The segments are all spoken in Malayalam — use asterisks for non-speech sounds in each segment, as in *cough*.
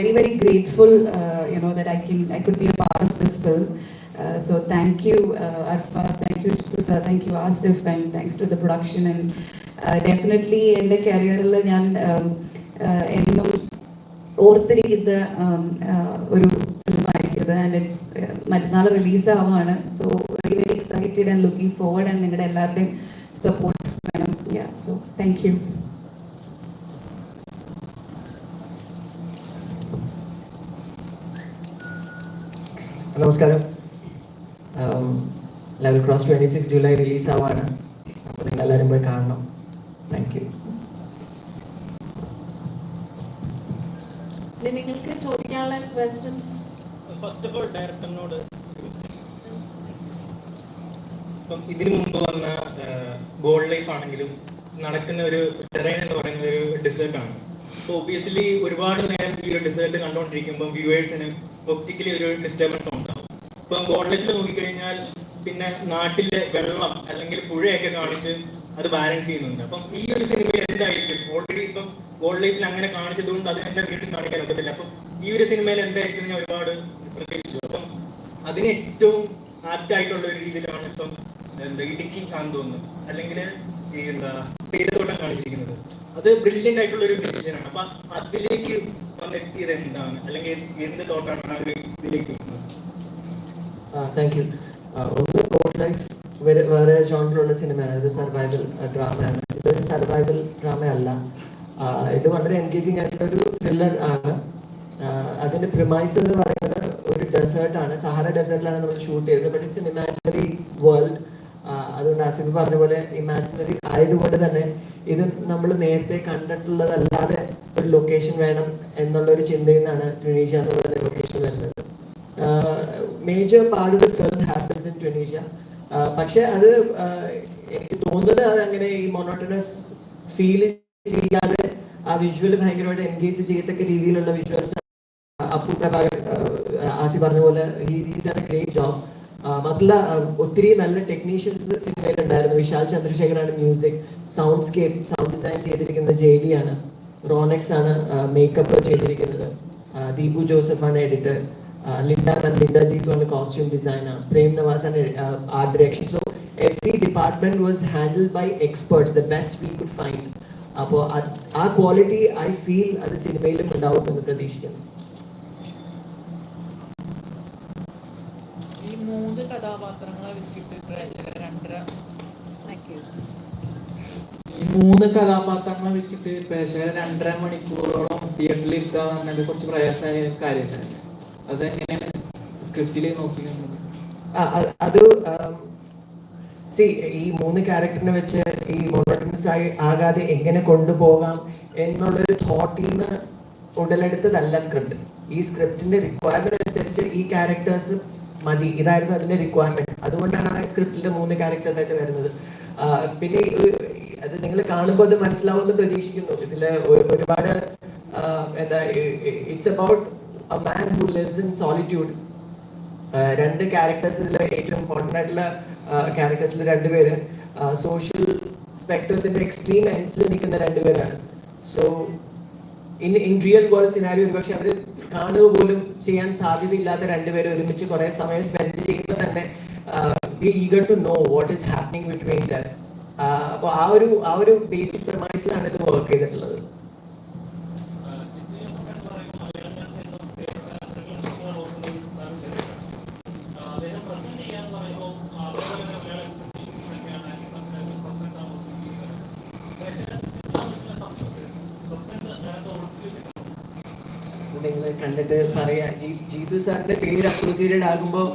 very very grateful uh, you know that I can I could be a part of this film. Uh, so thank you uh, Arfaz, thank you to sir, thank you Asif and thanks to the production and uh, definitely എന്റെ കരിയറിൽ ഞാൻ um, uh, um, uh, it's മറ്റന്നാൾ റിലീസ് ആവുകയാണ് so very very excited and looking forward and നിങ്ങളുടെ എല്ലാവരുടെയും സപ്പോർട്ട് വേണം യാ സോ താങ്ക് യു നമസ്കാരം. Level cross twenty six July release ആവാണ്. അപ്പോൾ നിങ്ങൾ എല്ലാവരും പോയി കാണണം. താങ്ക് യു നിങ്ങൾക്ക് ചോദിക്കാനുള്ള ക്വസ്റ്റ്യൻസ് ഫസ്റ്റ് ഓഫ് ഓൾ ഡയറക്ടറിനോട് ഇപ്പം ഇതിനു മുമ്പ് വന്ന ഗോൾഡ് ലൈഫ് ആണെങ്കിലും നടക്കുന്ന ഒരു ടെറൈൻ എന്ന് പറയുന്ന ഒരു ഡെസേർട്ട് ആണ്. സോ ഒബിയസ്ലി ഒരുപാട് നേരം ഈ ഒരു ഡെസേർട്ട് കണ്ടുകൊണ്ടിരിക്കുമ്പോൾ വ്യൂവേഴ്സിന് ഒപ്റ്റിക്കലി ഒരു ഡിസ്റ്റർബൻസ് ഉണ്ടാവും ഇപ്പം ബോട്ടിൽ നോക്കിക്കഴിഞ്ഞാൽ പിന്നെ നാട്ടിലെ വെള്ളം അല്ലെങ്കിൽ പുഴയൊക്കെ കാണിച്ച് അത് ബാലൻസ് ചെയ്യുന്നുണ്ട്. അപ്പം ഈ ഒരു സിനിമയിൽ എന്തായിരിക്കും? ഓൾറെഡി ഇപ്പം ഗോൾഡ് ലൈഫിൽ അങ്ങനെ കാണിച്ചത് കൊണ്ട് അത് എന്റെ വീട്ടിൽ കാണിക്കാൻ ഒക്കത്തില്ല. അപ്പം ഈ ഒരു സിനിമയിൽ എന്തായിരിക്കും ഞാൻ ഒരുപാട് പ്രതീക്ഷിച്ചു. അപ്പം അതിന് ഏറ്റവും ആപ്റ്റ് ആയിട്ടുള്ള ഒരു രീതിയിലാണ് ഇപ്പം എന്താ ഇടുക്കി കാണാൻ തോന്നുന്നത് അല്ലെങ്കിൽ ഈ എന്താ തീരത്തോട്ടം കാണിച്ചിരിക്കുന്നത്. അത് ബ്രില്യന്റ് ആയിട്ടുള്ള ഒരു ഡിസിഷനാണ് അപ്പൊ അതിലേക്ക് വന്നെത്തിയത് എന്താണ്? അല്ലെങ്കിൽ എന്ത് തോട്ടാണ് ആ ഒരു ഇതിലേക്ക് താങ്ക് യു ഒന്ന് കോഡ് ലൈഫ് വേറെ വേറെ ജോണറിലുള്ള സിനിമയാണ് ഒരു സർവൈവൽ ഡ്രാമയാണ് ഇതൊരു സർവൈവൽ ഡ്രാമയല്ല ഇത് വളരെ എൻഗേജിങ് ആയിട്ടുള്ള ഒരു ത്രില്ലർ ആണ്. അതിന്റെ പ്രിമൈസ് എന്ന് പറയുന്നത് ഒരു ഡെസേർട്ട് ആണ്. സഹാറ ഡെസേർട്ടിലാണ് നമ്മൾ ഷൂട്ട് ചെയ്തത്. ബട്ട് ഇറ്റ്സ് ഇമാജിനറി വേൾഡ് അതുകൊണ്ട് ആസിഫ് പറഞ്ഞ പോലെ ഇമാജിനറി ആയതുകൊണ്ട് തന്നെ ഇത് നമ്മൾ നേരത്തെ കണ്ടിട്ടുള്ളതല്ലാതെ ഒരു ലൊക്കേഷൻ വേണം എന്നുള്ള ഒരു ചിന്തയിൽ നിന്നാണ് ട്യൂണീഷ്യ എന്ന് ലൊക്കേഷൻ വരുന്നത്. Major part of the film happens in Tunisia പക്ഷെ അത് എനിക്ക് തോന്നുന്നത് അത് അങ്ങനെ ഈ മൊണോട്ടണസ് ഫീൽ ചെയ്യാതെ ആ വിഷ്വൽ ഭയങ്കരമായിട്ട് എൻഗേജ് ചെയ്യത്തക്ക രീതിയിലുള്ള വിഷ്വൽസ് അപ്പു ആസി പറഞ്ഞ പോലെ ഗ്രേറ്റ് ജോബ് മാത്രമല്ല ഒത്തിരി നല്ല ടെക്നീഷ്യൻസ് സിനിമയിൽ ഉണ്ടായിരുന്നു വിശാൽ ചന്ദ്രശേഖറാണ് music soundscape sound design ചെയ്തിരിക്കുന്നത് ജെ ഡി ആണ്. റോണെക്സ് ആണ് മേക്കപ്പ് ചെയ്തിരിക്കുന്നത്. ദീപു ജോസഫ് ആണ് ലിൻഡ ജീതു ആണ് കോസ്റ്റ്യൂം ഡിസൈനർ പ്രേം നവാസ് ആണ് art direction so every department was handled by experts the best we could find അപ്പോൾ ആ ക്വാളിറ്റി ഐ ഫീൽ അത് സിനിമയിലും ഉണ്ടാവും എന്ന് പ്രതീക്ഷിക്കുന്നു. ഈ മൂന്ന് കഥാപാത്രങ്ങളെ വെച്ചിട്ട് പ്രേക്ഷകർ രണ്ടര ഈ മൂന്ന് കഥാപാത്രങ്ങളെ വെച്ചിട്ട് പ്രേക്ഷകർ രണ്ടര മണിക്കൂറോളം തിയേറ്ററിൽ ഇരുത്തുക എന്നത് കുറച്ച് പ്രയാസമായ അതെങ്ങനെയാണ് സ്ക്രിപ്റ്റിൽ നോക്കി അത്- അത് സി ഈ മൂന്ന് ക്യാരക്ടറിനെ വെച്ച് ഈ മോണോട്ടണസ് ആയി ആകാതെ എങ്ങനെ കൊണ്ടുപോകാം എന്നുള്ളൊരു തോട്ടിൽ നിന്ന് ഉടലെടുത്തതല്ല സ്ക്രിപ്റ്റ് ഈ സ്ക്രിപ്റ്റിന്റെ റിക്വയർമെന്റ് അനുസരിച്ച് ഈ ക്യാരക്ടേഴ്സ് മതി. ഇതായിരുന്നു അതിന്റെ റിക്വയർമെന്റ് അതുകൊണ്ടാണ് ആ സ്ക്രിപ്റ്റിന്റെ മൂന്ന് ക്യാരക്ടേഴ്സ് ആയിട്ട് വരുന്നത്. പിന്നെ അത് നിങ്ങൾ കാണുമ്പോൾ അത് മനസ്സിലാവുമെന്ന് പ്രതീക്ഷിക്കുന്നു. ഇതിൽ ഒരുപാട് എന്താ it's about a man who lives in solitude രണ്ട് ക്യാരക്ടേഴ്സിലെ ഏറ്റവും ഇമ്പോർട്ടന്റ് ആയിട്ടുള്ള ക്യാരക്ടേഴ്സിൽ രണ്ടുപേര് സോഷ്യൽ സ്പെക്ട്രത്തിന്റെ എക്സ്ട്രീം എൻഡ്സിൽ നിൽക്കുന്ന രണ്ടുപേരാണ് so in in real world scenario ഒരുപക്ഷെ അവർ കാണുക പോലും ചെയ്യാൻ സാധ്യതയില്ലാത്ത രണ്ടുപേരും ഒരുമിച്ച് കുറെ സമയം സ്പെൻഡ് ചെയ്യുമ്പോൾ തന്നെ we eager to know what is happening between the അപ്പോൾ ആ ഒരു ആ ഒരു ബേസിക് പ്രമൈസിലാണ് ഇത് വർക്ക് ചെയ്തിട്ടുള്ളത്. നിങ്ങൾ കണ്ടിട്ട് പറയാ. ജീതു സാറിന്റെ പേര് അസോസിയേറ്റഡ് ആകുമ്പോൾ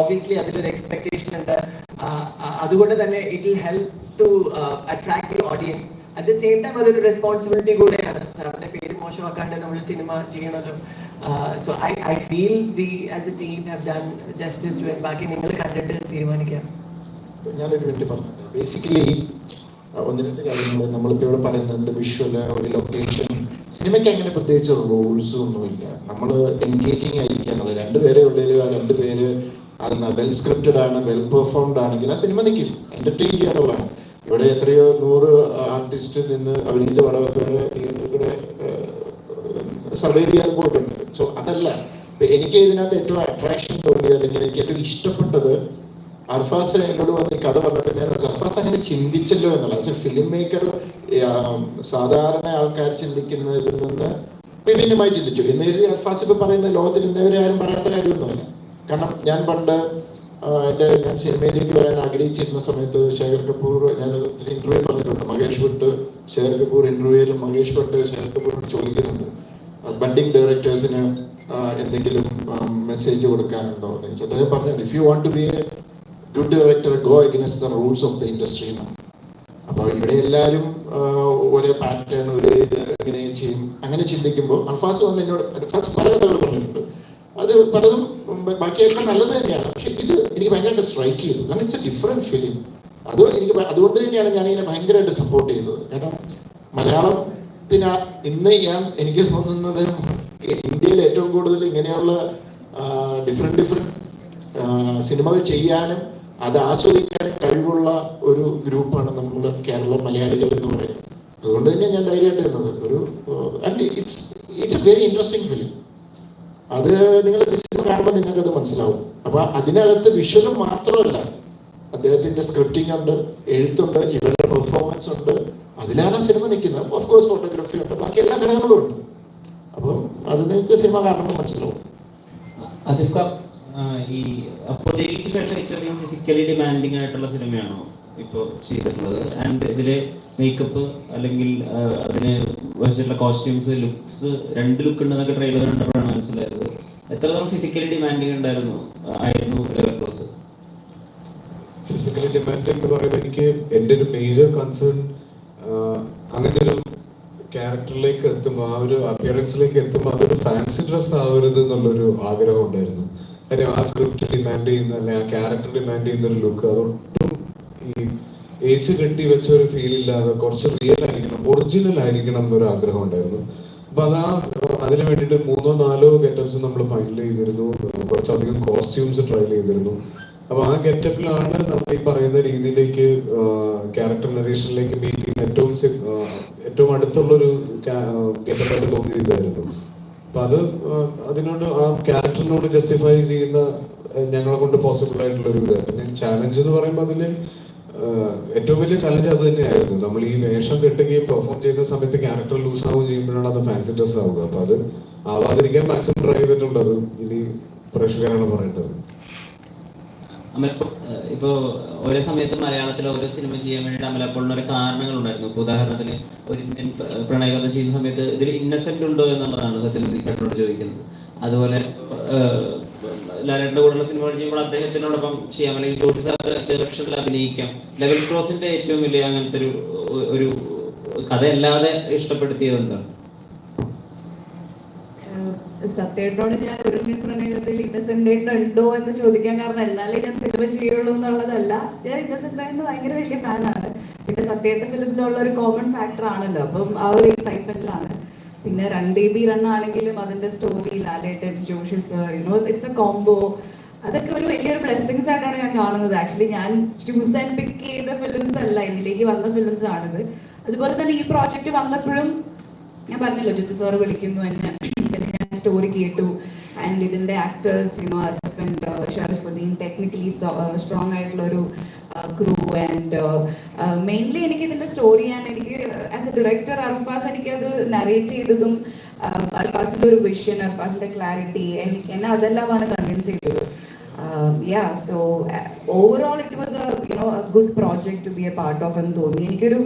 ഓബിയസ്ലി അതിലൊരു എക്സ്പെക്ടേഷൻ ഉണ്ട്. അതുകൊണ്ട് തന്നെ it will help to attract audience at the same time അതൊരു റെസ്പോൺസിബിലിറ്റി കൂടെയാണ്. സാറിന്റെ പേര് മോശമാക്കാണ്ട് നമ്മൾ സിനിമ ചെയ്യണമല്ലോ so I I feel the as a team have done justice to ബാക്കി നിങ്ങൾ കണ്ടിട്ട് തീരുമാനിക്കാം. ഞാനൊരു മിനിറ്റ് പറഞ്ഞു ബേസിക്കലി ഒന്ന് രണ്ട് കാര്യങ്ങൾ നമ്മളിപ്പോൾ ഇവിടെ പറയുന്നത് വിഷ്വൽ ഒരു ലൊക്കേഷൻ സിനിമയ്ക്ക് അങ്ങനെ പ്രത്യേകിച്ച് റൂൾസ് ഒന്നുമില്ല. നമ്മൾ എൻഗേജിങ് ആയിരിക്കുക എന്നുള്ളത്. രണ്ടുപേരെ ഉള്ളതിൽ ആ രണ്ടുപേര് അതെന്നാ വെൽ സ്ക്രിപ്റ്റഡ് ആണ് വെൽ പെർഫോംഡ് ആണെങ്കിൽ ആ സിനിമ നിൽക്കും. എന്റർടൈൻ ചെയ്യാനുള്ളതാണ്. ഇവിടെ എത്രയോ നൂറ് ആർട്ടിസ്റ്റ് നിന്ന് അഭിനയിച്ച പടമൊക്കെ ഇവിടെ സർവൈവ് ചെയ്യാതെ പോയിട്ടുണ്ട് സോ അതല്ല. എനിക്ക് ഇതിനകത്ത് ഏറ്റവും അട്രാക്ഷൻ തോന്നിയത് അല്ലെങ്കിൽ എനിക്ക് ഏറ്റവും ഇഷ്ടപ്പെട്ടത് അർഫാസ് എന്നോട് വന്ന് ഈ കഥ പറഞ്ഞപ്പോൾ ഞാൻ അർഫാസ് അങ്ങനെ ചിന്തിച്ചല്ലോ എന്നുള്ളത്. പക്ഷെ ഫിലിം മേക്കർ സാധാരണ ആൾക്കാർ ചിന്തിക്കുന്നതിൽ നിന്ന് വിഭിന്നമായി ചിന്തിച്ചു. എന്ന് കരുതി അർഫാസ് ഇപ്പൊ പറയുന്ന ലോകത്തിൽ ഇന്നവരെ ആരും പറയാത്ത കാര്യമൊന്നുമല്ല. കാരണം ഞാൻ പണ്ട് എന്റെ ഞാൻ സിനിമയിലേക്ക് വരാൻ ആഗ്രഹിച്ചിരുന്ന സമയത്ത് ശേഖർ കപൂർ ഞാൻ ഒത്തിരി ഇന്റർവ്യൂ പറഞ്ഞിട്ടുണ്ട്. മഹേഷ് ഭട്ട് ശേഖർ കപൂർ ഇന്റർവ്യൂവിൽ മഹേഷ് ഭട്ട് ശേഖർ കപൂറിനോട് ചോദിക്കുന്നുണ്ട്. ബഡിങ് ഡയറക്ടേഴ്സിന് എന്തെങ്കിലും മെസ്സേജ് കൊടുക്കാനുണ്ടോ എന്ന് ചോദിച്ചു. അദ്ദേഹം പറഞ്ഞു if you want to be a good director go against the rules of the industry എന്നാണ് അപ്പോൾ ഇവിടെ എല്ലാവരും ഒരേ പാറ്റേൺ ഒരേ ഇങ്ങനെ ചെയ്യും. അങ്ങനെ ചിന്തിക്കുമ്പോൾ അൽഫാസ് വന്ന് എന്നോട് അൽഫാസ് പല കഥകൾ പറഞ്ഞിട്ടുണ്ട്. അത് പലതും ബാക്കിയൊക്കെ നല്ലത് തന്നെയാണ്. പക്ഷെ ഇത് എനിക്ക് ഭയങ്കരമായിട്ട് സ്ട്രൈക്ക് ചെയ്തു. കാരണം ഇറ്റ്സ് എ ഡിഫറെന്റ് ഫിലിം അത് എനിക്ക് അതുകൊണ്ട് തന്നെയാണ് ഞാൻ ഇതിനെ ഭയങ്കരമായിട്ട് സപ്പോർട്ട് ചെയ്തത് കാരണം മലയാളത്തിന് ഇന്ന് ഞാൻ എനിക്ക് തോന്നുന്നത് ഇന്ത്യയിൽ ഏറ്റവും കൂടുതൽ ഇങ്ങനെയുള്ള ഡിഫറെന്റ് ഡിഫറെന്റ് സിനിമകൾ ചെയ്യാനും അത് ആസ്വദിക്കാൻ കഴിവുള്ള ഒരു ഗ്രൂപ്പാണ് നമ്മൾ കേരള മലയാളികൾ എന്ന് പറയുന്നത്. അതുകൊണ്ട് തന്നെ ഞാൻ ധൈര്യമായിട്ട് തന്നത് ഒരു and it's it's a very interesting film അത് നിങ്ങൾ കാണുമ്പോൾ നിങ്ങൾക്ക് അത് മനസ്സിലാവും. അപ്പൊ അതിനകത്ത് വിഷ്വലും മാത്രമല്ല അദ്ദേഹത്തിന്റെ സ്ക്രിപ്റ്റിംഗ് ഉണ്ട് എഴുത്തുണ്ട് ഇവരുടെ പെർഫോമൻസ് ഉണ്ട് അതിലാണ് സിനിമ നിൽക്കുന്നത്. ഓഫ് കോഴ്സ് ഫോട്ടോഗ്രാഫി ഉണ്ട് ബാക്കി എല്ലാ ഘടകങ്ങളും ഉണ്ട്. അപ്പം അത് നിങ്ങൾക്ക് സിനിമ കാണുമ്പോൾ മനസ്സിലാവും. ആ, ഈ അപ്പോഴത്തേക്ക് ശേഷം ഏറ്റവും ഫിസിക്കലി ഡിമാൻഡിങ് ആയിട്ടുള്ള സിനിമയാണോ ഇപ്പോൾ ചെയ്തിട്ടുള്ളത്? ആൻഡ് ഇതിലെ മേക്കപ്പ് അല്ലെങ്കിൽ അതിന് വെച്ചിട്ടുള്ള കോസ്റ്റ്യൂംസ് ലുക്സ് രണ്ട് ലുക്ക് ഉണ്ടെന്നൊക്കെ ട്രെയിലർ കണ്ടപ്പോഴാണ് മനസ്സിലായത്. എത്രത്തോളം ഫിസിക്കലി ഡിമാൻഡിങ് ഉണ്ടായിരുന്നു? ആയിരുന്നു ലെവൽ ക്രോസ് ഫിസിക്കലി ഡിമാൻഡ് എന്ന് പറയുമ്പോൾ എനിക്ക് എന്റെ ഒരു മേജർ കൺസേൺ അങ്ങനെ ഒരു ക്യാരക്ടറിലേക്ക് എത്തുമ്പോൾ ആ ഒരു അപ്പിയറൻസിലേക്ക് എത്തുമ്പോൾ അതൊരു ഫാൻസി ഡ്രസ് ആവരുത് എന്നുള്ളൊരു ആഗ്രഹം ഉണ്ടായിരുന്നു. കാര്യം ആ സ്ക്രിപ്റ്റ് ഡിമാൻഡ് ചെയ്യുന്ന അല്ലെങ്കിൽ ആ ക്യാരക്ടർ ഡിമാൻഡ് ചെയ്യുന്ന ഒരു ലുക്ക് അതൊട്ടും ഈ ഏച്ച് കെട്ടി വെച്ച ഒരു ഫീൽ ഇല്ലാതെ കുറച്ച് റിയൽ ആയിരിക്കണം ഒറിജിനൽ ആയിരിക്കണം എന്നൊരു ആഗ്രഹം ഉണ്ടായിരുന്നു. അപ്പൊ അതാ അതിന് വേണ്ടിയിട്ട് മൂന്നോ നാലോ ഗെറ്റപ്സ് നമ്മൾ ഫൈനൽ ചെയ്തിരുന്നു. കുറച്ചധികം കോസ്റ്റ്യൂംസ് ട്രയൽ ചെയ്തിരുന്നു. അപ്പൊ ആ ഗെറ്റപ്പിലാണ് നമ്മൾ ഈ പറയുന്ന രീതിയിലേക്ക് ക്യാരക്ടർ നറേഷനിലേക്ക് മീറ്റ് ചെയ്യുന്ന ഏറ്റവും ഏറ്റവും അടുത്തുള്ളൊരു ഗെറ്റപ്പായിട്ട് തോന്നിയതായിരുന്നു. അപ്പൊ അത് അതിനോട് ആ ക്യാരക്ടറിനോട് ജസ്റ്റിഫൈ ചെയ്യുന്ന ഞങ്ങളെ കൊണ്ട് പോസിബിൾ ആയിട്ടുള്ള ഒരു ഇത്. പിന്നെ ചാലഞ്ച് എന്ന് പറയുമ്പോൾ അതിൽ ഏറ്റവും വലിയ ചലഞ്ച് അത് തന്നെയായിരുന്നു. നമ്മൾ ഈ വേഷം കെട്ടുകയും പെർഫോം ചെയ്യുന്ന സമയത്ത് ക്യാരക്ടർ ലൂസ് ആവുകയും ചെയ്യുമ്പോഴാണ് അത് ഫാൻസി ഡ്രസ് ആവുക. അപ്പൊ അത് ആവാതിരിക്കാൻ മാക്സിമം ട്രൈ ചെയ്തിട്ടുണ്ട് അത് ഇനി പ്രേക്ഷകരാണ് പറയേണ്ടത്. അമൽ ഇപ്പോൾ ഓരോ സമയത്തും മലയാളത്തിൽ ഓരോ സിനിമ ചെയ്യാൻ വേണ്ടിയിട്ട് അമലപ്പോളിന് ഒരു കാരണങ്ങൾ ഉണ്ടായിരുന്നു ഇപ്പോൾ ഉദാഹരണത്തിന് ഒരു ഇന്ത്യൻ പ്രണയകഥ ചെയ്യുന്ന സമയത്ത് ഇതിൽ ഇന്നസെന്റ് ഉണ്ടോ എന്നുള്ളതാണ് സത്യത്തിൽ കട്ടോട് ചോദിക്കുന്നത്. അതുപോലെ ലാലേട്ടന്റെ കൂടെയുള്ള സിനിമകൾ ചെയ്യുമ്പോൾ അദ്ദേഹത്തിനോടൊപ്പം ചെയ്യാം. അല്ലെങ്കിൽ ജോഷി സാറിന്റെ ഡയറക്ഷനിൽ അഭിനയിക്കാം. ലെവൽ ക്രോസിന്റെ ഏറ്റവും വലിയ അങ്ങനത്തെ ഒരു ഒരു കഥയല്ലാതെ ഇഷ്ടപ്പെടുത്തിയത് എന്താണ്? സത്യേട്ടനോട് ഞാൻ ഒരു പ്രണയത്തിൽ ഇന്നസെന്റ് ആയിട്ട് ഉണ്ടോ എന്ന് ചോദിക്കാൻ കാരണം എന്നാലേ ഞാൻ സിനിമ ചെയ്യുള്ളൂ എന്നുള്ളതല്ല. ഞാൻ ഇന്നസെന്റ് ആയിട്ട് ഭയങ്കര വലിയ ഫാനാണ് പിന്നെ സത്യമായിട്ട് ഫിലിമിലുള്ള ഒരു കോമൺ ഫാക്ടർ ആണല്ലോ. അപ്പം ആ ഒരു എക്സൈറ്റ്മെന്റിലാണ് പിന്നെ റൺ ബേബി റൺ ആണെങ്കിലും അതിന്റെ story Lalettan Joshi sir you know it's a combo അതൊക്കെ ഒരു വലിയൊരു ബ്ലെസ്സിങ്സ് ആയിട്ടാണ് ഞാൻ കാണുന്നത്. ആക്ച്വലി ഞാൻ ചൂസ് ആൻഡ് പിക്ക് ചെയ്ത ഫിലിംസ് അല്ല ഇതിലേക്ക് വന്ന ഫിലിംസ് ആണിത്. അതുപോലെ തന്നെ ഈ പ്രോജക്റ്റ് വന്നപ്പോഴും ഞാൻ പറഞ്ഞല്ലോ ജിത്തു സാറ് വിളിക്കുന്നു എന്നെ. സ്റ്റോറി കേട്ടു. ആൻഡ് ഇതിന്റെ actors you know Asaf and Sharafudheen technically strong ആയിട്ടുള്ള ഒരു ക്രൂ ആൻഡ് മെയിൻലി എനിക്ക് ഇതിന്റെ സ്റ്റോറി ഞാൻ എനിക്ക് ആസ് എ ഡയറക്ടർ അർഫാസ് എനിക്കത് നറേറ്റ് ചെയ്തതും അർഫാസിന്റെ അർഫാസിന്റെ ഒരു വിഷൻ അർഫാസിന്റെ ക്ലാരിറ്റി എനിക്ക് എന്നെ അതെല്ലാമാണ് കൺവിൻസ് ചെയ്തത്. Yeah so overall it was you know good project to be a part of എന്ന് തോന്നി. എനിക്കൊരു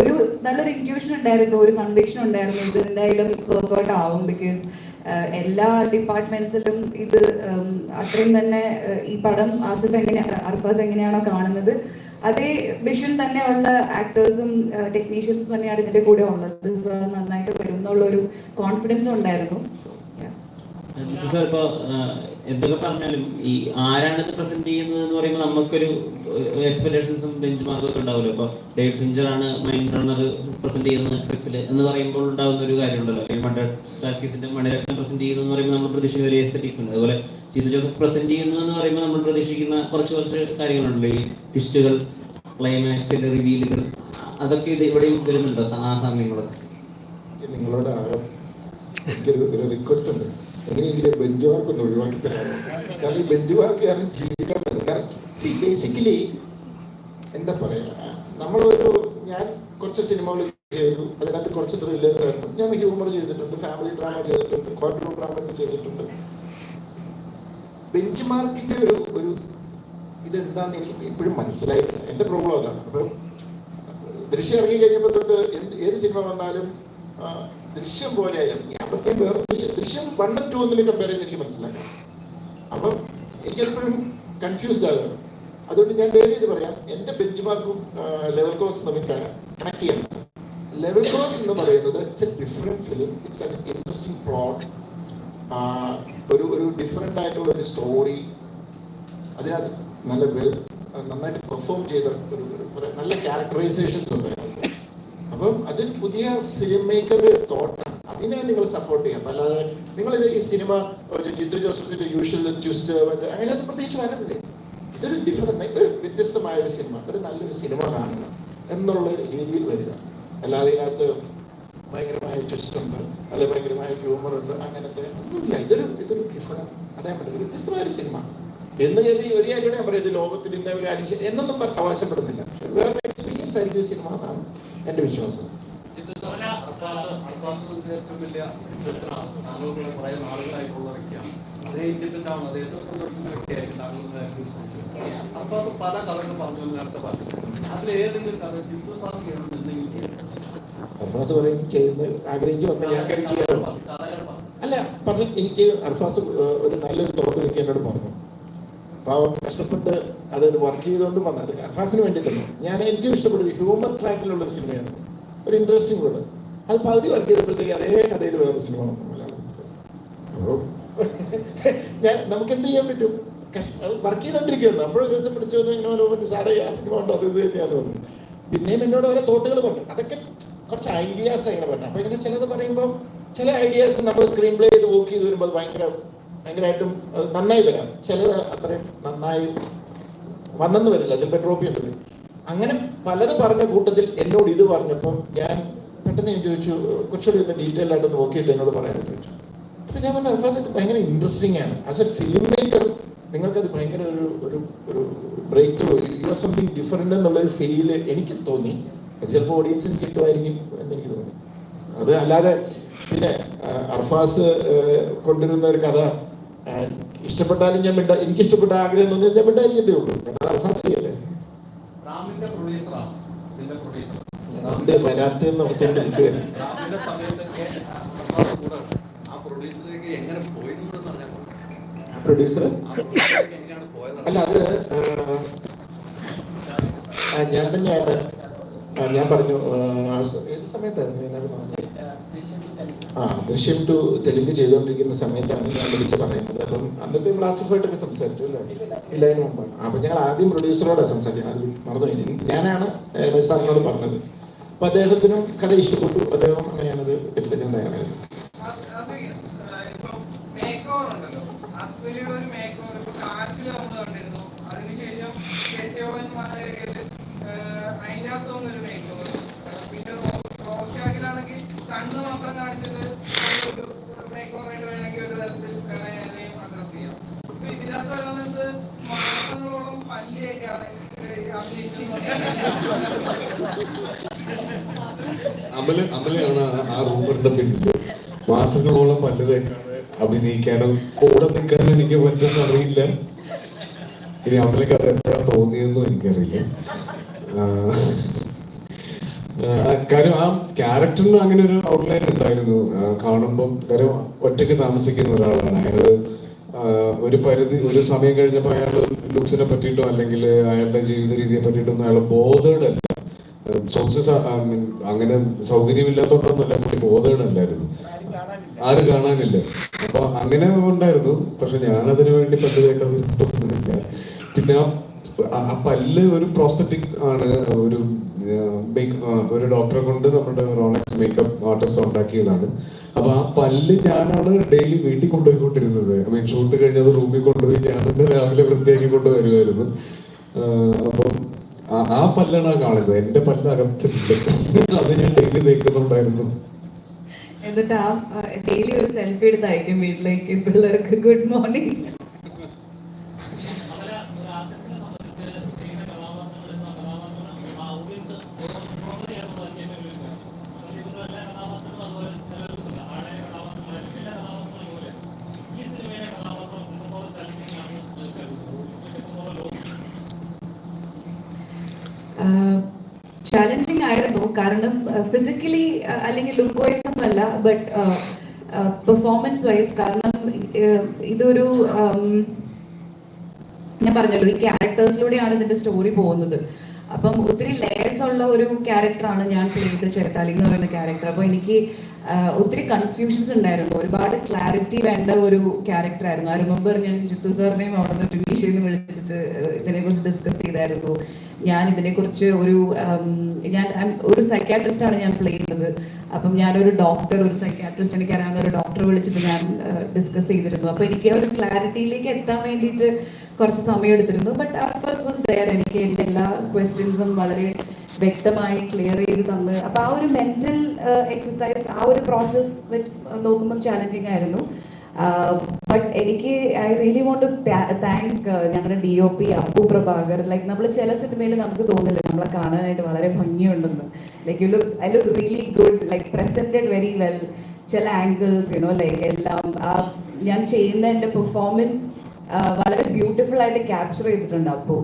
ഒരു നല്ലൊരു ഇന്റ്യൂഷൻ ഉണ്ടായിരുന്നു ഒരു കൺവിക്ഷൻ ഉണ്ടായിരുന്നു. ഇത് എന്തായാലും വർക്ക്ഔട്ട് ആവും ബിക്കോസ് എല്ലാ ഡിപ്പാർട്ട്മെന്റ്സിലും ഇത് അത്രയും തന്നെ ഈ പടം ആസിഫ് എങ്ങനെ അർഫാസ് എങ്ങനെയാണോ കാണുന്നത് അതേ വിഷൻ തന്നെയുള്ള ആക്ടേഴ്സും ടെക്നീഷ്യൻസും തന്നെയാണ് ഇതിന്റെ കൂടെ ഉള്ളത് സോ നന്നായിട്ട് വരും എന്നുള്ളൊരു കോൺഫിഡൻസ് ഉണ്ടായിരുന്നു. സാർ ഇപ്പോൾ എന്തൊക്കെ പറഞ്ഞാലും ഈ ആരാണ് ഇത് പ്രസന്റ് ചെയ്യുന്നത് എന്ന് പറയുമ്പോൾ നമുക്കൊരു എക്സ്പെക്ടേഷൻസും ബെഞ്ച് മാർക്കൊക്കെ ഉണ്ടാവുമല്ലോ. ഇപ്പോൾ ഡേവിഡ് ഫിഞ്ചർ ആണ് മൈൻഡ് റണ്ണർ പ്രസന്റ് ചെയ്യുന്നത് നെറ്റ്ഫ്ലിക്സിൽ എന്ന് പറയുമ്പോൾ ഉണ്ടാകുന്ന ഒരു കാര്യമുണ്ടല്ലോ. മറ്റേ സ്റ്റാർക്കീസിന്റെ മണിരത്നം പ്രസന്റ് ചെയ്യുന്നു എന്ന് പറയുമ്പോൾ നമ്മൾ പ്രതീക്ഷിക്കുന്ന ഒരു എസ്തറ്റിക്സ് ഉണ്ട്. അതുപോലെ ജിതു ജോസഫ് പ്രസന്റ് ചെയ്യുന്നു എന്ന് പറയുമ്പോൾ നമ്മൾ പ്രതീക്ഷിക്കുന്ന കുറച്ച് കുറച്ച് കാര്യങ്ങളുണ്ടല്ലോ ഈ ട്വിസ്റ്റുകൾ ക്ലൈമാക്സിന്റെ റിവീലുകൾ അതൊക്കെ ഇത് ഇവിടെയും വരുന്നുണ്ടോ? ആ സമയങ്ങളൊക്കെ. നിങ്ങളോട് എനിക്കൊരു റിക്വസ്റ്റ് ഉണ്ട്. എങ്ങനെയെങ്കിലും ബെഞ്ച് മാർക്ക് ഒന്ന് ഒഴിവാക്കി തരാം കാരണം ഈ ബെഞ്ച് കാരണം ജീവിക്കാൻ പറ്റും. കാരണം സി ബേസിക്കലി എന്താ പറയാ നമ്മളൊരു ഞാൻ കുറച്ച് സിനിമകൾ ചെയ്തു അതിനകത്ത് കുറച്ച് ത്രില്ലേഴ്സ് ആയിരുന്നു. ഞാൻ ഹ്യൂമർ ചെയ്തിട്ടുണ്ട് ഫാമിലി ഡ്രാമ ചെയ്തിട്ടുണ്ട് ക്വാർട്ടർ ഡ്രാമ ചെയ്തിട്ടുണ്ട്. ബെഞ്ച് മാർക്കിന്റെ ഒരു ഒരു ഇതെന്താന്ന് എനിക്ക് ഇപ്പോഴും മനസ്സിലായില്ല. എന്റെ പ്രോബ്ലം അതാണ് അപ്പം ദൃശ്യം ഇറങ്ങി കഴിഞ്ഞപ്പോൾ തൊട്ട് എന്ത് ഏത് സിനിമ വന്നാലും ദൃശ്യം പോലെ ആയാലും ഞാൻ പ്രത്യേകം വേറെ ദൃശ്യം ദൃശ്യം വണ്ണും ടു ഒന്നിൽ കമ്പയർ ചെയ്ത് എനിക്ക് മനസ്സിലാക്കാം അപ്പം എനിക്കെപ്പോഴും കൺഫ്യൂസ്ഡ് ആകും അതുകൊണ്ട് ഞാൻ ദയവ് ചെയ്ത് പറയാം. എന്റെ ബെഞ്ച് മാർക്കും ലെവൽ ക്രോസ് തമ്മിൽ കണക്ട് ചെയ്യാൻ ലെവൽ ക്രോസ് എന്ന് പറയുന്നത് it's a different film it's an interesting plot ഒരു ഒരു ഡിഫറെന്റ് ആയിട്ടുള്ള ഒരു സ്റ്റോറി അതിനകത്ത് നല്ല വെൽ നന്നായിട്ട് പെർഫോം ചെയ്ത ഒരു നല്ല ക്യാരക്ടറൈസേഷൻസ് ഉണ്ട് അതിനകത്ത്. അപ്പം അതൊരു പുതിയ ഫിലിം മേക്കർ തോട്ടാണ് അതിനെ നിങ്ങൾ സപ്പോർട്ട് ചെയ്യാം. അല്ലാതെ നിങ്ങളിത് ഈ സിനിമ ജിത്തു ജോസഫിന്റെ യൂഷ്വൽ ട്വിസ്റ്റ് അത് പ്രത്യേകിച്ച് വരരുത്. ഇതൊരു ഡിഫറെന്റ് ഒരു വ്യത്യസ്തമായ ഒരു സിനിമ. ഒരു നല്ലൊരു സിനിമ കാണുക എന്നുള്ള രീതിയിൽ വരിക. അല്ലാതെ ഇതിനകത്ത് ഭയങ്കരമായ ട്വിസ്റ്റ് ഉണ്ട് അല്ലെ ഭയങ്കരമായ ഹ്യൂമർ ഉണ്ട് അങ്ങനത്തെ ഒന്നുമില്ല. ഇതൊരു ഇതൊരു ഡിഫറെന്റ് അതേ പറ്റും വ്യത്യസ്തമായ ഒരു സിനിമ. എന്ന് കരുതി ഒരു കാര്യം ഞാൻ പറയുന്നത് ലോകത്തിൽ ഇന്ന ഒരു അരിശ എന്നൊന്നും അവകാശപ്പെടുന്നില്ല. വേറെ എക്സ്പീരിയൻസ് ആയിരിക്കും സിനിമ എന്നാണ് എന്റെ വിശ്വാസം. അപ്പൊ അർഫാസ് പറയും ചെയ്യുന്ന ആഗ്രഹിച്ചു വന്ന ഞാൻ അല്ല പറഞ്ഞു എനിക്ക് അർഫാസ് ഒരു നല്ലൊരു എനിക്ക് എന്നോട് പറഞ്ഞു. പാവം കഷ്ടപ്പെട്ട് അതൊരു വർക്ക് ചെയ്തുകൊണ്ട് വന്നത്. കർഫാസിന് വേണ്ടി തന്നെ. ഞാൻ എനിക്കും ഇഷ്ടപ്പെട്ട ഒരു ഹ്യൂമർ ട്രാക്കിലുള്ള ഒരു സിനിമയാണ്. ഒരു ഇൻട്രസ്റ്റിംഗ് കൂടെ അത് പകുതി വർക്ക് ചെയ്തപ്പോഴത്തേക്ക് അതേ കഥയിൽ വേറൊരു സിനിമ വന്നു മലയാളത്തിൽ. അപ്പോൾ *laughs* ഞാൻ നമുക്ക് എന്ത് ചെയ്യാൻ പറ്റും? വർക്ക് ചെയ്തോണ്ടിരിക്കുകയായിരുന്നു അപ്പോഴൊരു ദിവസം പിടിച്ചു വന്നു ഇങ്ങനെ ഒരു പറഞ്ഞു സാറേ ആ സിനിമ ഉണ്ടോ അത് ഇത് തന്നെയാന്ന് പറഞ്ഞു. പിന്നെയും എന്നോട് ഓരോ തോട്ടുകൾ പറഞ്ഞു. അതൊക്കെ കുറച്ച് ഐഡിയാസ് അങ്ങനെ പറഞ്ഞു അപ്പൊ ഇങ്ങനെ ചിലത് പറയുമ്പോൾ ചില ഐഡിയാസ് നമ്മൾ സ്ക്രീൻ പ്ലേ ചെയ്ത് വർക്ക് ചെയ്ത് വരുമ്പോൾ അത് ഭയങ്കര ഭയങ്കരമായിട്ടും നന്നായി വരാം. ചിലത് അത്രയും നന്നായി വന്നെന്ന് വരില്ല ചിലപ്പോൾ ചെയ്യേണ്ടി വരും അങ്ങനെ പലത് പറഞ്ഞ കൂട്ടത്തിൽ എന്നോട് ഇത് പറഞ്ഞപ്പോൾ ഞാൻ പെട്ടെന്ന് ഞാൻ ചോദിച്ചു കുറച്ചുകൂടി ഒന്ന് ഡീറ്റെയിൽ ആയിട്ട് നോക്കിയിട്ട് എന്നോട് പറയാൻ ചോദിച്ചു. അപ്പൊ ഞാൻ പറഞ്ഞു അൽഫാസ് ഇത് ഭയങ്കര ഇൻട്രസ്റ്റിംഗ് ആണ്. ആസ് എ ഫിലിം മേക്കർ നിങ്ങൾക്കത് ഭയങ്കര ഒരു ഒരു ഒരു break you or something different എന്നുള്ളൊരു ഫീൽ എനിക്ക് തോന്നി. അത് ചിലപ്പോൾ ഓഡിയൻസിന് കിട്ടുമായിരിക്കും എന്നെനിക്ക് തോന്നി. അത് അല്ലാതെ പിന്നെ അർഫാസ് കൊണ്ടിരുന്ന ഒരു കഥ ഇഷ്ടപ്പെട്ടാലും ഞാൻ മിണ്ട എനിക്ക് ഇഷ്ടപ്പെട്ട ആഗ്രഹം എന്ന് പറഞ്ഞാൽ ഞാൻ മിണ്ടായിരിക്കത്തേ ഉള്ളൂ. കാരണം അത് അർഫാസ് ചെയ്യല്ലേ പ്രൊഡ്യൂസറാണ് ഇതിന്റെ പ്രൊഡ്യൂസർ അല്ല അത് ഞാൻ തന്നെയാണ് ഞാൻ പറഞ്ഞു ഏത് സമയത്തായിരുന്നു ഞാനത് പറഞ്ഞു ആ ദൃശ്യം ടു തെലുങ്ക് ചെയ്തുകൊണ്ടിരിക്കുന്ന സമയത്താണ് ഞാൻ വിളിച്ച് പറയുന്നത് അപ്പം അന്നത്തെ ക്ലാസിഫായിട്ടൊക്കെ സംസാരിച്ചു അല്ലേ ഇല്ല അതിന് മുമ്പാണ് അപ്പൊ ഞങ്ങൾ ആദ്യം പ്രൊഡ്യൂസറോടാണ് സംസാരിച്ചത് അത് മറന്നുപോയി ഞാനാണ് രമേശ് സാറിനോട് പറഞ്ഞത് അപ്പൊ അദ്ദേഹത്തിനും കഥ ഇഷ്ടപ്പെട്ടു അദ്ദേഹം അങ്ങനെയാണത് എടുക്കാൻ തയ്യാറായത് മേക്കോറുണ്ടല്ലോ അസ്വലിയുടെ ഒരു മേക്കോർ ഇപ്പൊ കാറ്റിൽ നമ്മൾ കണ്ടിരുന്നു അതിനുശേഷം കണ്ണ് മാത്രം കാണിച്ചിട്ട് ഒരു മാസങ്ങളോളം അമല അമലയാണ് ആ- റൂമറിന്റെ പിന്നിൽ. മാസങ്ങളോളം പല്ല് തേക്കാതെ അഭിനയിക്കാനും കൂടെ നിൽക്കാനും എനിക്ക് പറ്റുന്ന അറിയില്ല. ഇനി അമലക്ക് അത് എപ്പോഴാണ് തോന്നിയതെന്നും എനിക്കറിയില്ല. കാര്യം ആ ക്യാരക്ടറിന് അങ്ങനെ ഒരു ഔട്ട്ലൈൻ ഉണ്ടായിരുന്നു. കാണുമ്പം കാര്യം ഒറ്റയ്ക്ക് താമസിക്കുന്ന ഒരാളാണ്. അയാൾ ഒരു പരിധി ഒരു സമയം കഴിഞ്ഞപ്പോൾ അയാൾ ലുക്സിനെ പറ്റിയിട്ടോ അല്ലെങ്കിൽ അയാളുടെ ജീവിത രീതിയെ പറ്റിയിട്ടൊന്നും അയാൾ ബോധേഡ് അല്ല സോഴ്സസ് അങ്ങനെ സൗകര്യമില്ലാത്തോണ്ടൊന്നുമല്ല പുള്ളി ബോധേഡല്ലായിരുന്നു. ആരും കാണാനില്ല. അപ്പൊ അങ്ങനെ ഉണ്ടായിരുന്നു. പക്ഷെ ഞാൻ അതിനു വേണ്ടി പണ്ട് തേക്കാതിരുന്നിട്ടൊന്നുമില്ല പിന്നെ പല്ല് ഒരു പ്രോസ്തറ്റിക് ആണ് ഒരു ഒരു ഡോക്ടറെ കൊണ്ട് നമ്മുടെ റോണക്സ് മേക്കപ്പ് ആർട്ടിസ്റ്റ് ഉണ്ടാക്കിയതാണ്. അപ്പൊ ആ പല്ല് ഞാനാണ് ഡെയിലി വീട്ടിൽ കൊണ്ടുപോയിക്കൊണ്ടിരുന്നത്. ഐ മീൻ ഷൂട്ട് കഴിഞ്ഞത് റൂമിൽ കൊണ്ടുപോയി ഞാൻ തന്നെ രാവിലെ വൃത്തിയാക്കി കൊണ്ടുവരുമായിരുന്നു അപ്പം ആ- പല്ലാണ് കാണുന്നത് എന്റെ പല്ല് അകത്തില്ല *laughs* അത് ഞാൻ ഡെയിലി തേക്കുന്നുണ്ടായിരുന്നു. എന്നിട്ട് ആ ഡെയിലി ഒരു സെൽഫി എടുത്ത് അയക്കും വീട്ടിലേക്ക് പിള്ളേർക്ക്. ഗുഡ് മോർണിംഗ് കാരണം ഫിസിക്കലി അല്ലെങ്കിൽ ലുക്ക് വൈസ് ഒന്നുമല്ല ബട്ട് പെർഫോമൻസ് വൈസ് കാരണം ഇതൊരു ഞാൻ പറഞ്ഞല്ലോ ഈ ക്യാരക്ടേഴ്സിലൂടെയാണ് ഇതിന്റെ സ്റ്റോറി പോകുന്നത്. അപ്പം ഒത്തിരി ലേയേഴ്സ് ഉള്ള ഒരു ക്യാരക്ടറാണ് ഞാൻ പ്ലേ ചെയ്ത എന്ന് പറയുന്ന ക്യാരക്ടർ അപ്പോൾ എനിക്ക് ഒത്തിരി കൺഫ്യൂഷൻസ് ഉണ്ടായിരുന്നു. ഒരുപാട് ക്ലാരിറ്റി വേണ്ട ഒരു ക്യാരക്ടർ ആയിരുന്നു. ആ റിമെമ്പർ ഞാൻ ജിത്തു സാറിനെയും അവിടെ നിന്ന് ടുമീഷയെന്ന് വിളിച്ചിട്ട് ഇതിനെക്കുറിച്ച് ഡിസ്കസ് ചെയ്തായിരുന്നു. ഞാൻ ഇതിനെക്കുറിച്ച് ഒരു ഞാൻ ഒരു സൈക്കാട്രിസ്റ്റ് ആണ് ഞാൻ പ്ലേ ചെയ്യുന്നത്. അപ്പം ഞാനൊരു ഡോക്ടർ ഒരു സൈക്കാട്രിസ്റ്റ് എനിക്ക് അറിയാവുന്ന ഒരു ഡോക്ടറെ വിളിച്ചിട്ട് ഞാൻ ഡിസ്കസ് ചെയ്തിരുന്നു. അപ്പൊ എനിക്ക് ഒരു ക്ലാരിറ്റിയിലേക്ക് എത്താൻ വേണ്ടിയിട്ട് കുറച്ച് സമയം എടുത്തിരുന്നു ബട്ട് ഫസ്റ്റ് വാസ് ദയർ എനിക്ക് എന്റെ എല്ലാ ക്വസ്റ്റ്യൻസും വളരെ വ്യക്തമായി ക്ലിയർ ചെയ്ത് തന്ന്. അപ്പോൾ ആ ഒരു മെന്റൽ എക്സസൈസ് ആ ഒരു പ്രോസസ് നോക്കുമ്പോൾ ചാലഞ്ചിങ് ആയിരുന്നു. ബട്ട് എനിക്ക് I really want to thank ഞങ്ങളുടെ D O P Appu Prabhakar. Like നമ്മൾ ചില സിനിമയിൽ നമുക്ക് തോന്നില്ല നമ്മളെ കാണാനായിട്ട് വളരെ ഭംഗിയുണ്ടെന്ന്. Like you look I look really good like presented very well ചില ആംഗിൾസ് യുനോ ലൈക്ക് എല്ലാം ഞാൻ ചെയ്യുന്ന എന്റെ പെർഫോമൻസ് വളരെ ബ്യൂട്ടിഫുൾ ആയിട്ട് ക്യാപ്ചർ ചെയ്തിട്ടുണ്ട് അപ്പോൾ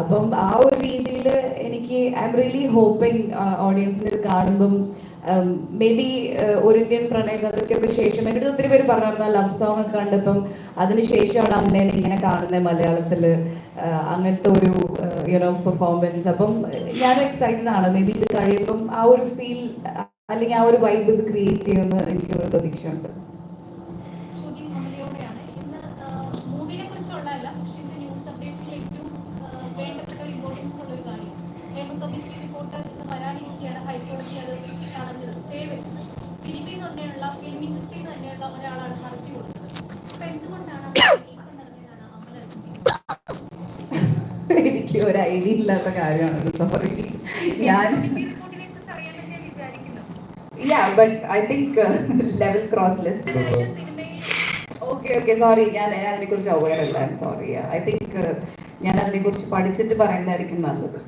അപ്പം ആ ഒരു രീതിയിൽ എനിക്ക് ഐ എം റിയലി ഹോപ്പിംഗ് ഓഡിയൻസിന് ഇത് കാണുമ്പം മേ ബി ഒരു ഇന്ത്യൻ പ്രണയകഥയ്ക്കൊക്കെ ശേഷം എന്റെ ഒത്തിരി പേര് പറഞ്ഞിരുന്ന ലവ് സോങ് ഒക്കെ കണ്ടപ്പം അതിനുശേഷമാണ് അമ്മേനെ ഇങ്ങനെ കാണുന്നത് മലയാളത്തിൽ അങ്ങനത്തെ ഒരു യുനോ പെർഫോമൻസ് അപ്പം ഞാൻ എക്സൈറ്റഡ് ആണ്. മേ ബി ഇത് കഴിയുമ്പം ആ ഒരു ഫീൽ അല്ലെങ്കിൽ ആ ഒരു വൈബ് ഇത് ക്രിയേറ്റ് ചെയ്യുമെന്ന് എനിക്കൊരു പ്രതീക്ഷയുണ്ട്. തന്നെയുള്ള ഫിലിം ഇൻഡസ്ട്രിയിൽ തന്നെയുള്ള ഒരാളാണ് ഹർജി കൊടുത്തത്. അപ്പൊ എന്തുകൊണ്ടാണ് *laughs* എനിക്ക് ഒരു ഐഡിയ ഇല്ലാത്ത കാര്യമാണ്. സോറി ഞാൻ yeah but I think level cross list okay okay sorry ഞാൻ അതിനെ കുറിച്ച് അവയർ അല്ല സോറി ഐ തിങ്ക് ഞാൻ അതിനെ കുറിച്ച് പഠിച്ചിട്ട് പറയുന്നതായിരിക്കും നല്ലത്.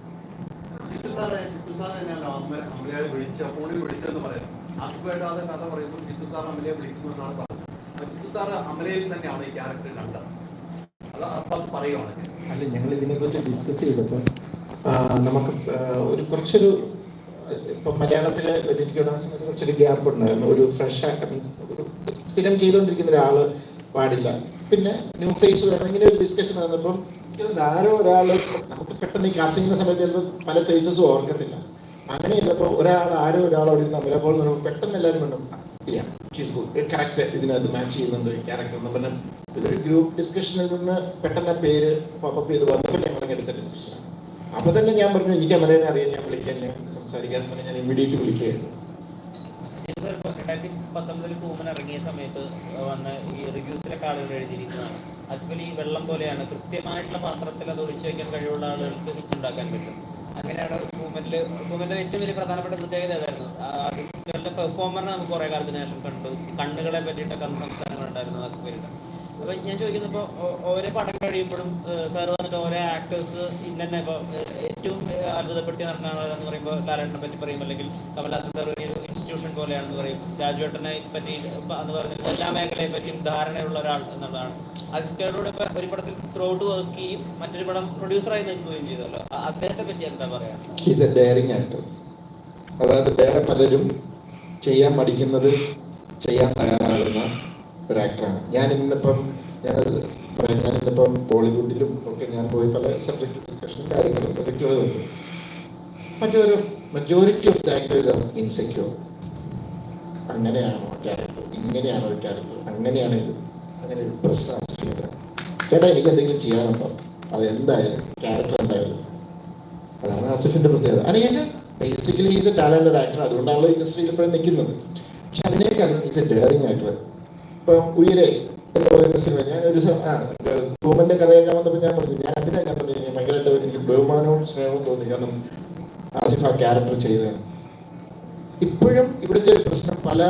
വിളിച്ച ഫോണിൽ വിളിച്ചെന്ന് പറയാം. അത് കഥ പറയുമ്പോൾ ജിത്തു സാർ അമലയെ വിളിക്കുന്നു എന്നാണ് പറഞ്ഞത്. അപ്പൊ ജിത്തു സാർ അമലയിൽ തന്നെയാണ് ഈ ക്യാരക്ടർ കണ്ടത്. അല്ല ഞങ്ങൾ ഇതിനെക്കുറിച്ച് ഡിസ്കസ് ചെയ്തപ്പോൾ നമുക്ക് ഒരു കുറച്ചൊരു ഇപ്പം മലയാളത്തിൽ സമയത്ത് കുറച്ചൊരു ഗ്യാപ്പ് ഉണ്ടായിരുന്നു. ഒരു ഫ്രഷ് സ്ഥിരം ചെയ്തുകൊണ്ടിരിക്കുന്ന ഒരാൾ പാടില്ല. പിന്നെ ന്യൂ ഫേസ് വേണം ഇങ്ങനെ ഒരു ഡിസ്കഷൻ നടന്നപ്പോൾ ആരോ ഒരാൾ നമുക്ക് പെട്ടെന്ന് ഈ ചെയ്യുന്ന സമയത്ത് പല ഫേസസും ഓർക്കത്തില്ല. അങ്ങനെയുള്ളപ്പോൾ ഒരാൾ ആരോ ഒരാൾ അവിടെ ഇരുന്ന് അമല പോൾ പെട്ടെന്ന് എല്ലാവരും പറഞ്ഞു ഷീസ് ഗുഡ് കറക്റ്റ് ഇതിനകത്ത് മാച്ച് ചെയ്യുന്നുണ്ട് ക്യാരക്ടർ എന്ന് പറഞ്ഞാൽ ഇതൊരു ഗ്രൂപ്പ് ഡിസ്കഷനിൽ നിന്ന് പെട്ടെന്ന് ആ പേര് പോപ്പപ്പ് ചെയ്ത് വന്നപ്പോൾ ഞങ്ങൾ എടുത്ത ഡിസിഷനാണ് അപ്പൊ തന്നെ ഞാൻ പറഞ്ഞു എനിക്ക് അമലേനെ അറിയാൻ ഞാൻ വിളിക്കാൻ ഞാൻ സംസാരിക്കാൻ പറഞ്ഞു ഞാൻ ഇമ്മീഡിയറ്റ് വിളിക്കുകയായിരുന്നു. രണ്ടായിരത്തി പത്തൊമ്പതിൽ കൂമൻ ഇറങ്ങിയ സമയത്ത് വന്ന ഈ റിവ്യൂസിലൊക്കെ ആളുകൾ എഴുതിയിരിക്കുന്നതാണ്. അതുപോലെ വെള്ളം പോലെയാണ്. കൃത്യമായിട്ടുള്ള പാത്രത്തിൽ അത് ഒഴിച്ചു വെക്കാൻ കഴിവുള്ള ആളുകൾക്ക് ഹിറ്റ് ഉണ്ടാക്കാൻ പറ്റും. അങ്ങനെയാണ് മൂവ്മെന്റിൽ മൂവ്മെന്റിലെ ഏറ്റവും വലിയ പ്രധാനപ്പെട്ട പ്രത്യേകത ഏതായിരുന്നു? ആർട്ടിസ്റ്റുകളുടെ പെർഫോമറിനെ നമുക്ക് കുറെ കാലത്തിന് ശേഷം കണ്ടു. കണ്ണുകളെ പറ്റിയിട്ടൊക്കെ ഉണ്ടായിരുന്നു ആസ്പെരിട്ട് അപ്പൊ ഞാൻ ചോദിക്കുന്നത് ഇപ്പൊ ഓരോ പടം കഴിയുമ്പോഴും സാർ വന്നിട്ട് ഓരോ ആക്ടേഴ്സ് ഇന്നെ ഇപ്പൊ ഏറ്റവും അത്ഭുതപ്പെടുത്തി നടക്കുന്ന പറയുമ്പോൾ ലാലേട്ടനെ പറ്റി പറയും. അല്ലെങ്കിൽ കമൽഹാസൻ സാർ ഒരു ഇൻസ്റ്റിറ്റ്യൂഷൻ പോലെയാണെന്ന് പറയും. രാജുവേട്ടനെ പറ്റി എന്ന് പറഞ്ഞാൽ എല്ലാ മേഖലയെ പറ്റിയും ധാരണയുള്ള ഒരാൾ എന്നുള്ളതാണ്. അജിസ്കയോട് ഇപ്പൊ ഒരു പടത്തിൽ വർക്ക് ചെയ്യും മറ്റൊരു പടം പ്രൊഡ്യൂസറായി നിൽക്കുകയും ചെയ്തല്ലോ. അദ്ദേഹത്തെ പറ്റി എന്താ പറയാ? ആക്ടർ അതായത് വേറെ പലരും ചെയ്യാൻ മടിക്കുന്നത് ചെയ്യാൻ തയ്യാറാകുന്ന ഒരു ആക്ടറാണ് ഞാൻ ഇന്നിപ്പം ഞാനത് പറയാം ഞാൻ ഇന്നിപ്പം ബോളിവുഡിലും ഒക്കെ ഞാൻ പോയി പല സബ്ജക്ട് ഡിസ്കഷനും കാര്യങ്ങളും പ്രൊജക്റ്റുകളും മറ്റൊരു majority of the actors are insecure അങ്ങനെയാണോ ക്യാരക്ടർ ഇങ്ങനെയാണോ ക്യാരക്ടർ അങ്ങനെയാണ് ഇത്. അങ്ങനെ ഒരു പ്രശ്നം ചേട്ടാ എനിക്ക് എന്തെങ്കിലും ചെയ്യാനുണ്ടോ? അത് എന്തായാലും ക്യാരക്ടർ എന്തായാലും. അതാണ് ആസിഫിന്റെ പ്രത്യേകത. അനുകേശ basically is a talented actor അതുകൊണ്ടാണല്ലോ ഇൻഡസ്ട്രിയിൽ ഇപ്പോഴും നിൽക്കുന്നത്. പക്ഷെ അതിനേക്കാൾ ഈസ് എ ഡെയറിങ് ആക്ടർ ഇപ്പൊ ഉയരെ എന്ന് പറയുന്ന സിനിമ ഞാൻ ഒരു ഗവൺമെന്റ് ആ കൂമന്റെ കഥ കേൾക്കാൻ വന്നപ്പോൾ ഞാൻ പറഞ്ഞു ഞാൻ അതിനെ ഞാൻ പറഞ്ഞു "എനിക്ക് ഭയങ്കരമായിട്ട് എനിക്ക് ബഹുമാനവും സ്നേഹവും തോന്നി. കാരണം ആസിഫ് ആ ക്യാരക്ടർ ചെയ്തതാണ്. ഇപ്പോഴും ഇവിടുത്തെ ഒരു പ്രശ്നം പല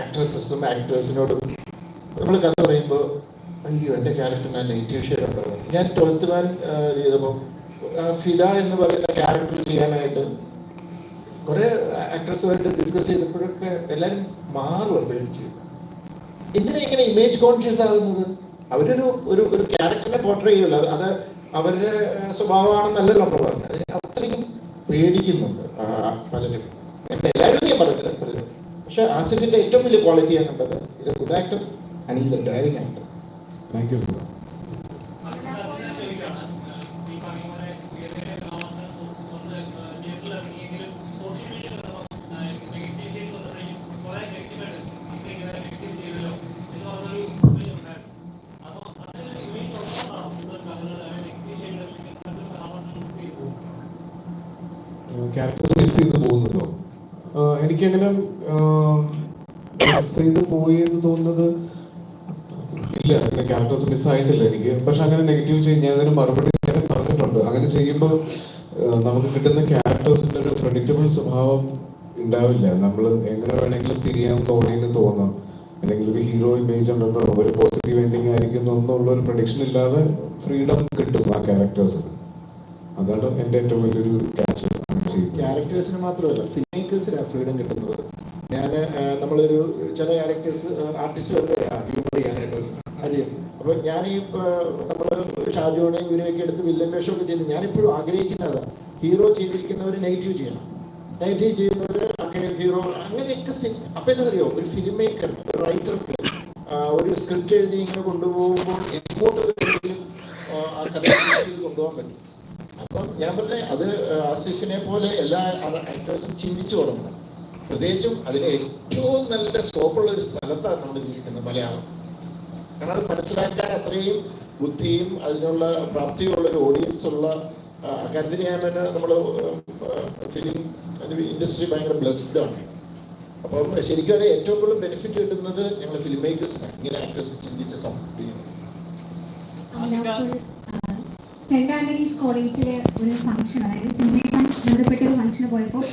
ആക്ട്രസസും ആക്ടേഴ്സിനോടും നമ്മൾ കഥ പറയുമ്പോൾ അയ്യോ എന്റെ ക്യാരക്ടറിന് നെഗറ്റീവ് ഷെയ്ഡ് ഉണ്ടാകും ഞാൻ ട്വൽത്ത് മാൻ ചെയ്തപ്പോൾ ഫിദ എന്ന് പറയുന്ന ക്യാരക്ടർ ചെയ്യാനായിട്ട് കുറെ ആക്ട്രസുമായിട്ട് ഡിസ്കസ് ചെയ്തപ്പോഴൊക്കെ എല്ലാവരും മാറും പേടിച്ച്. എന്തിനാ ഇങ്ങനെ ഇമേജ് കോൺഷ്യസ് ആകുന്നത്? അവരൊരു ഒരു ഒരു ക്യാരക്ടറിനെ പോർട്രേ ചെയ്യുമല്ലോ അത് അവരുടെ സ്വഭാവമാണെന്നല്ലല്ലോ നമ്മൾ പറഞ്ഞത്. അതിന് അത്രയും പേടിക്കുന്നുണ്ട് പലരും. എല്ലാവരും ഞാൻ പറയുന്നില്ല പലരും പക്ഷെ ആസിഫിന്റെ ഏറ്റവും വലിയ ക്വാളിറ്റി ഞാൻ ഇത് good actor and is a daring actor thank you characters miss ചെയ്ത് പോകുന്നുണ്ടോ ആഹ് എനിക്കങ്ങനെ മിസ് ചെയ്ത് പോയി എന്ന് തോന്നുന്നത് ഇല്ല എന്റെ ക്യാരക്ടേഴ്സ് മിസ്സായിട്ടില്ല എനിക്ക്. പക്ഷെ അങ്ങനെ നെഗറ്റീവ് ചെയ്ത് ഞാൻ അതിന് മറുപടി പറഞ്ഞിട്ടുണ്ട്. അങ്ങനെ ചെയ്യുമ്പോൾ നമുക്ക് കിട്ടുന്ന ക്യാരക്ടേഴ്സിന്റെ ഒരു പ്രെഡിക്റ്റബിൾ സ്വഭാവം ഉണ്ടാവില്ല. നമ്മൾ എങ്ങനെ വേണമെങ്കിലും തിരിയാൻ തോന്നിയെന്ന് തോന്നാം. അല്ലെങ്കിൽ ഒരു ഹീറോ ഇമേജ് ഉണ്ടെന്നോ ഒരു പോസിറ്റീവ് എൻഡിങ് ആയിരിക്കുന്നു എന്നുള്ള ഒരു പ്രഡിക്ഷൻ ഇല്ലാതെ ഫ്രീഡം കിട്ടും ആ ക്യാരക്ടേഴ്സിന് അതാണ് എന്റെ ഏറ്റവും വലിയൊരു ക്യാച്ച് ക്യാരക്ടേഴ്സിന് മാത്രമല്ല ഫിലിം മേക്കേഴ്സിനാണ് ഫ്രീഡം കിട്ടുന്നത്. ഞാൻ നമ്മളൊരു ചില ക്യാരക്ടേഴ്സ് ആർട്ടിസ്റ്റ് ഹ്യൂമർ ചെയ്യാനായിട്ട് ചെയ്യും അപ്പോൾ ഞാൻ ഈ നമ്മൾ ഷാജോണെ ഇവരെയൊക്കെ എടുത്ത് വില്ലൻ വേഷമൊക്കെ ചെയ്ത് ഞാനിപ്പോഴും ആഗ്രഹിക്കുന്നത്. ഹീറോ ചെയ്തിരിക്കുന്നവർ നെഗറ്റീവ് ചെയ്യണം. നെഗറ്റീവ് ചെയ്യുന്നവർ ഹീറോ അങ്ങനെയൊക്കെ എന്താ എന്നറിയോ ഒരു ഫിലിം മേക്കർ ഒരു റൈറ്റർക്ക് ഒരു സ്ക്രിപ്റ്റ് എഴുതി ഇങ്ങനെ കൊണ്ടുപോകുമ്പോൾ എങ്ങോട്ട് വേണമെങ്കിലും ആ കഥ കൊണ്ടുപോകാൻ പറ്റും. അപ്പം ഞാൻ പറഞ്ഞേ അത് ആസിഫിനെ പോലെ എല്ലാ ആക്ടേഴ്സും ചിന്തിച്ചു തുടങ്ങണം. പ്രത്യേകിച്ചും അതിന് ഏറ്റവും നല്ല സ്കോപ്പുള്ള ഒരു സ്ഥലത്താണ് നമ്മൾ ജീവിക്കുന്നത് മലയാളം. കാരണം അത് മനസ്സിലാക്കാൻ അത്രയും ബുദ്ധിയും അതിനുള്ള പ്രാപ്തിയുള്ള ഒരു ഓഡിയൻസ് ഉള്ള ആ, കാര്യത്തിന് ഞാൻ തന്നെ നമ്മൾ ഫിലിം ഇൻഡസ്ട്രി ഭയങ്കര ബ്ലെസ്ഡ് ആണ്. അപ്പം ശരിക്കും അത് ഏറ്റവും കൂടുതൽ ബെനിഫിറ്റ് കിട്ടുന്നത് ഞങ്ങൾ ഫിലിം മേക്കേഴ്സിനാണ് ഇങ്ങനെ ആക്ടേഴ്സ് ചിന്തിച്ച് സപ്പോർട്ട് ചെയ്യുന്നത് സെന്റ് ആന്റണീസ് കോളേജിലെ ഒരു ഫംഗ്ഷൻ അതായത് സിനിമയുമായി ബന്ധപ്പെട്ട ഒരു ഫംഗ്ഷന് പോയപ്പോൾ